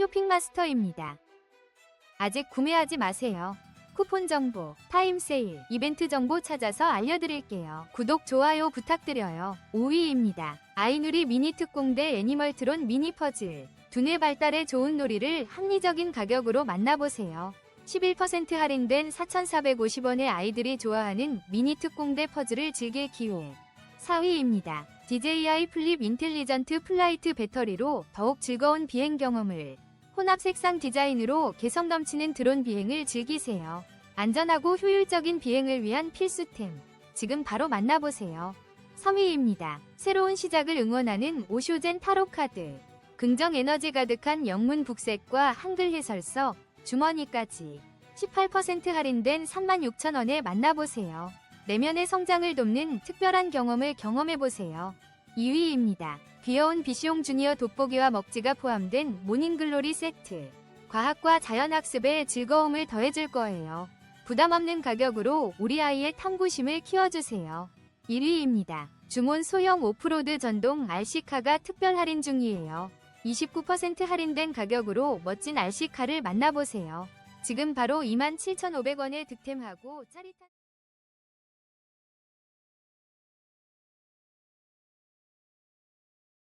쇼핑마스터입니다. 아직 구매하지 마세요. 쿠폰 정보, 타임 세일, 이벤트 정보 찾아서 알려드릴게요. 구독, 좋아요 부탁드려요. 5위입니다. 아이누리 미니 특공대 애니멀 트론 미니 퍼즐. 두뇌 발달에 좋은 놀이를 합리적인 가격으로 만나보세요. 11% 할인된 4,450원에 아이들이 좋아하는 미니 특공대 퍼즐을 즐길 기회. 4위입니다. DJI 플립 인텔리전트 플라이트 배터리로 더욱 즐거운 비행 경험을 혼합 색상 디자인으로 개성 넘치는 드론 비행을 즐기세요. 안전하고 효율적인 비행을 위한 필수템. 지금 바로 만나보세요. 3위입니다. 새로운 시작을 응원하는 오쇼젠 타로 카드. 긍정 에너지 가득한 영문 북색과 한글 해설서, 주머니까지 18% 할인된 36,000원에 만나보세요. 내면의 성장을 돕는 특별한 경험을 경험해보세요. 2위입니다. 귀여운 비숑 주니어 돋보기와 먹지가 포함된 모닝글로리 세트. 과학과 자연학습에 즐거움을 더해줄 거예요. 부담 없는 가격으로 우리 아이의 탐구심을 키워주세요. 1위입니다. 중온 소형 오프로드 전동 RC카가 특별 할인 중이에요. 29% 할인된 가격으로 멋진 RC카를 만나보세요. 지금 바로 27,500원에 득템하고 짜릿한